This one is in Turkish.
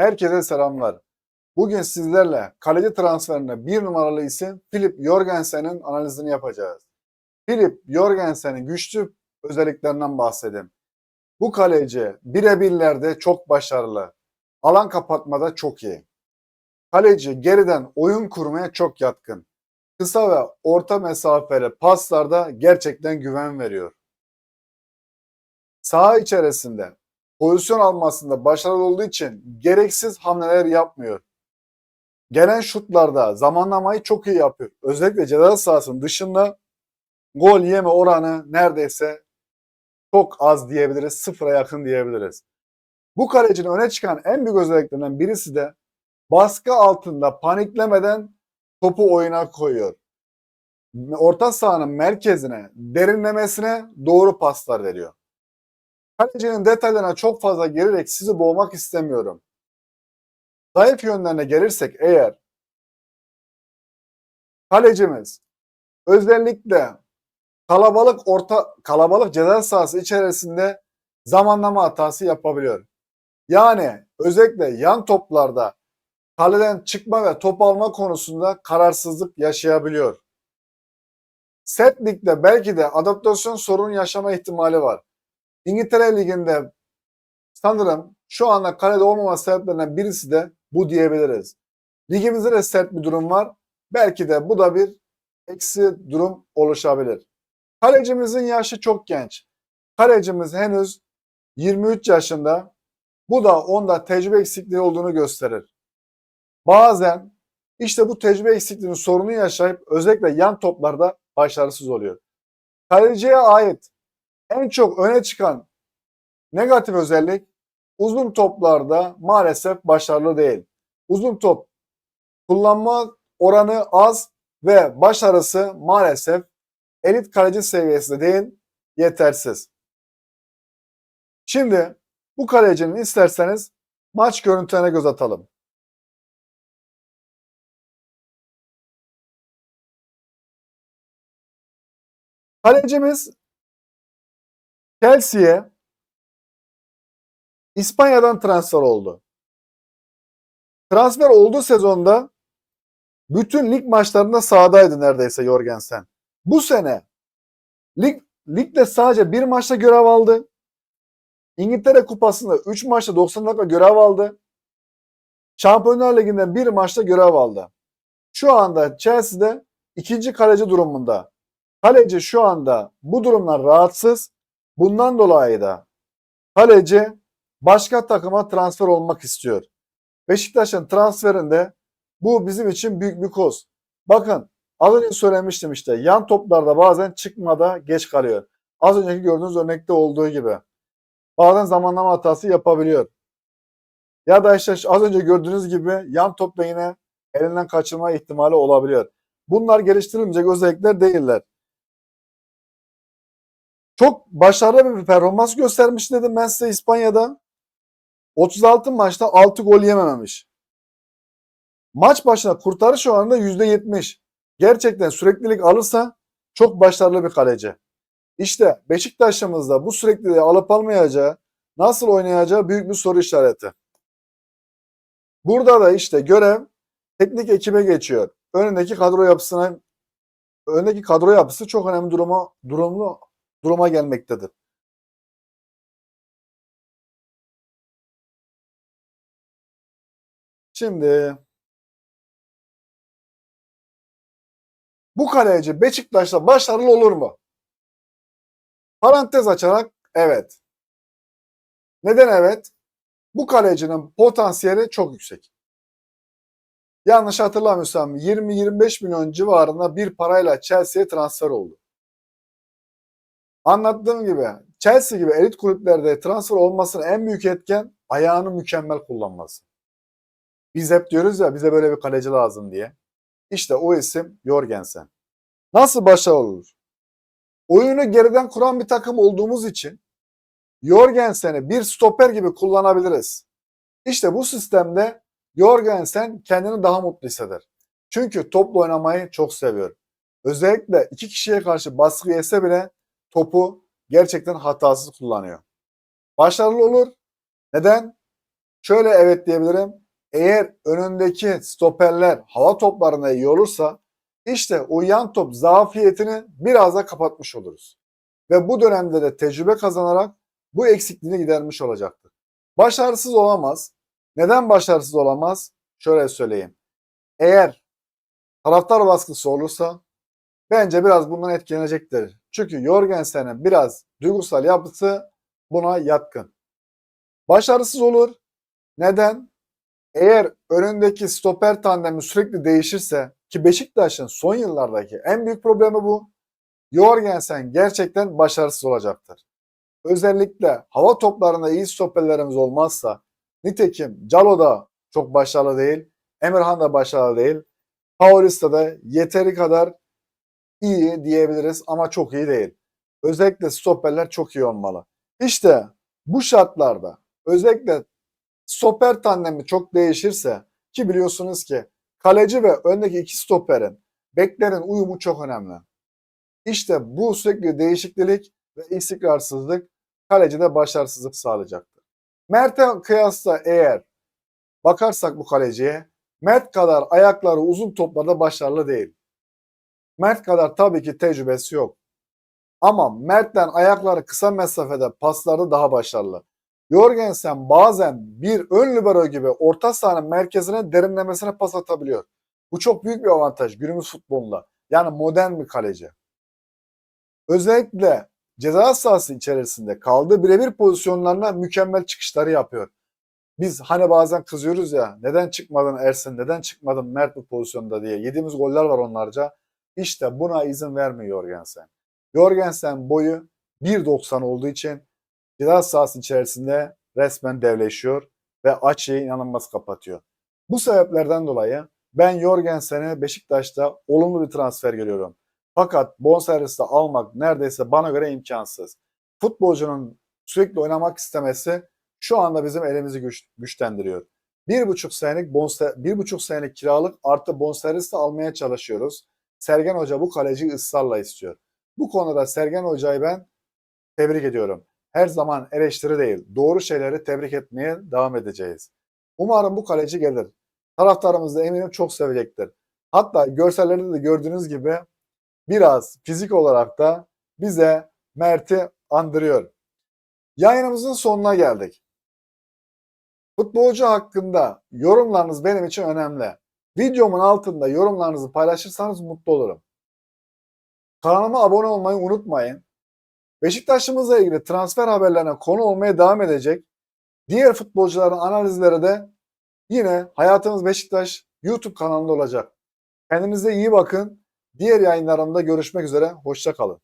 Herkese selamlar. Bugün sizlerle kaleci transferinde bir numaralı isim Filip Jorgensen'in analizini yapacağız. Filip Jorgensen'in güçlü özelliklerinden bahsedin. Bu kaleci birebirlerde çok başarılı. Alan kapatmada çok iyi. Kaleci geriden oyun kurmaya çok yatkın. Kısa ve orta mesafeli paslarda gerçekten güven veriyor. Saha içerisinde pozisyon almasında başarılı olduğu için gereksiz hamleler yapmıyor. Gelen şutlarda zamanlamayı çok iyi yapıyor. Özellikle ceza sahasının dışında gol yeme oranı neredeyse çok az diyebiliriz. Sıfıra yakın diyebiliriz. Bu kalecinin öne çıkan en büyük özelliklerinden birisi de baskı altında paniklemeden topu oyuna koyuyor. Orta sahanın merkezine, derinlemesine doğru paslar veriyor. Kalecinin detaylarına çok fazla girerek sizi boğmak istemiyorum. Zayıf yönlerine gelirsek eğer kalecimiz özellikle kalabalık orta kalabalık ceza sahası içerisinde zamanlama hatası yapabiliyor. Yani özellikle yan toplarda kaleden çıkma ve top alma konusunda kararsızlık yaşayabiliyor. Set ligde belki de adaptasyon sorunu yaşama ihtimali var. İngiltere Ligi'nde sanırım şu anda kalede olmama sebeplerinden birisi de bu diyebiliriz. Ligimizde de sert bir durum var. Belki de bu da bir eksi durum oluşabilir. Kalecimizin yaşı çok genç. Kalecimiz henüz 23 yaşında. Bu da onda tecrübe eksikliği olduğunu gösterir. Bazen işte bu tecrübe eksikliğinin sorunu yaşayıp özellikle yan toplarda başarısız oluyor. Kaleciye ait en çok öne çıkan negatif özellik uzun toplarda maalesef başarılı değil. Uzun top kullanma oranı az ve başarısı maalesef elit kaleci seviyesinde değil, yetersiz. Şimdi bu kalecinin isterseniz maç görüntülerine göz atalım. Kalecimiz Chelsea'ye İspanya'dan transfer oldu. Transfer olduğu sezonda bütün lig maçlarında sahadaydı neredeyse Jorgensen. Bu sene lig, ligde sadece bir maçta görev aldı. İngiltere Kupası'nda 3 maçta 90 dakika görev aldı. Şampiyonlar Ligi'nde bir maçta görev aldı. Şu anda Chelsea'de ikinci kaleci durumunda. Kaleci şu anda bu durumdan rahatsız. Bundan dolayı da kaleci başka takıma transfer olmak istiyor. Beşiktaş'ın transferinde bu bizim için büyük bir koz. Bakın az önce söylemiştim işte yan toplarda bazen çıkmada geç kalıyor. Az önceki gördüğünüz örnekte olduğu gibi. Bazen zamanlama hatası yapabiliyor. Ya da işte az önce gördüğünüz gibi yan topla yine elinden kaçırma ihtimali olabiliyor. Bunlar geliştirilmeyecek özellikler değiller. Çok başarılı bir performans göstermiş dedim ben size İspanya'da. 36 maçta 6 gol yemememiş. Maç başına kurtarış oranında %70. Gerçekten süreklilik alırsa çok başarılı bir kaleci. İşte Beşiktaş'ımızda bu sürekliliği alıp almayacağı, nasıl oynayacağı büyük bir soru işareti. Burada da işte görev teknik ekibe geçiyor. Önündeki kadro yapısına önündeki kadro yapısı çok önemli duruma durumlu duruma gelmektedir. Şimdi bu kaleci Beşiktaş'ta başarılı olur mu? Parantez açarak evet. Neden evet? Bu kalecinin potansiyeli çok yüksek. Yanlış hatırlamıyorsam 20-25 milyon civarında bir parayla Chelsea'ye transfer oldu. Anlattığım gibi Chelsea gibi elit kulüplerde transfer olmasının en büyük etken ayağını mükemmel kullanması. Biz hep diyoruz ya bize böyle bir kaleci lazım diye. İşte o isim Jorgensen. Nasıl başarılı olur? Oyunu geriden kuran bir takım olduğumuz için Jorgensen'i bir stoper gibi kullanabiliriz. İşte bu sistemde Jorgensen kendini daha mutlu hisseder. Çünkü topla oynamayı çok seviyor. Özellikle iki kişiye karşı baskı yese bile topu gerçekten hatasız kullanıyor. Başarılı olur. Neden? Şöyle evet diyebilirim. Eğer önündeki stoperler hava toplarına iyi olursa işte o yan top zafiyetini biraz da kapatmış oluruz. Ve bu dönemde de tecrübe kazanarak bu eksikliğini gidermiş olacaktır. Başarısız olamaz. Neden başarısız olamaz? Şöyle söyleyeyim. Eğer taraftar baskısı olursa bence biraz bundan etkilenecektir. Çünkü Jorgensen'in biraz duygusal yapısı buna yatkın. Başarısız olur. Neden? Eğer önündeki stoper tandemi sürekli değişirse ki Beşiktaş'ın son yıllardaki en büyük problemi bu. Jorgensen gerçekten başarısız olacaktır. Özellikle hava toplarında iyi stoperlerimiz olmazsa nitekim Calo da çok başarılı değil. Emirhan da başarılı değil. Paulista da yeteri kadar iyi diyebiliriz ama çok iyi değil. Özellikle stoperler çok iyi olmalı. İşte bu şartlarda özellikle stoper tandemi çok değişirse ki biliyorsunuz ki kaleci ve öndeki iki stoperin beklerin uyumu çok önemli. İşte bu sürekli değişiklik ve istikrarsızlık kalecide başarısızlık sağlayacaktır. Mert'e kıyasla eğer bakarsak bu kaleciye Mert kadar ayakları uzun toplarda başarılı değil. Mert kadar tabii ki tecrübesi yok. Ama Mert'ten ayakları kısa mesafede paslarda daha başarılı. Jorgensen bazen bir ön libero gibi orta sahanın merkezine derinlemesine pas atabiliyor. Bu çok büyük bir avantaj günümüz futbolunda. Yani modern bir kaleci. Özellikle ceza sahası içerisinde kaldığı birebir pozisyonlarına mükemmel çıkışları yapıyor. Biz hani bazen kızıyoruz ya neden çıkmadın Ersin, neden çıkmadın Mert bu pozisyonda diye. Yediğimiz goller var onlarca. İşte buna izin vermiyor Jorgensen. Jorgensen boyu 1.90 olduğu için ceza sahası içerisinde resmen devleşiyor ve açıyı inanılmaz kapatıyor. Bu sebeplerden dolayı ben Jorgensen'i Beşiktaş'ta olumlu bir transfer görüyorum. Fakat bonserviste almak neredeyse bana göre imkansız. Futbolcunun sürekli oynamak istemesi şu anda bizim elimizi güç, güçlendiriyor. Bir buçuk senelik bonser, bir buçuk senelik kiralık artı bonservis de almaya çalışıyoruz. Sergen Hoca bu kaleciyi ısrarla istiyor. Bu konuda Sergen Hoca'yı ben tebrik ediyorum. Her zaman eleştiri değil, doğru şeyleri tebrik etmeye devam edeceğiz. Umarım bu kaleci gelir. Taraftarımız da eminim çok sevecektir. Hatta görsellerde de gördüğünüz gibi biraz fizik olarak da bize Mert'i andırıyor. Yayınımızın sonuna geldik. Futbolcu hakkında yorumlarınız benim için önemli. Videomun altında yorumlarınızı paylaşırsanız mutlu olurum. Kanalıma abone olmayı unutmayın. Beşiktaş'ımızla ilgili transfer haberlerine konu olmaya devam edecek. Diğer futbolcuların analizleri de yine Hayatımız Beşiktaş YouTube kanalında olacak. Kendinize iyi bakın. Diğer yayınlarımda görüşmek üzere. Hoşça kalın.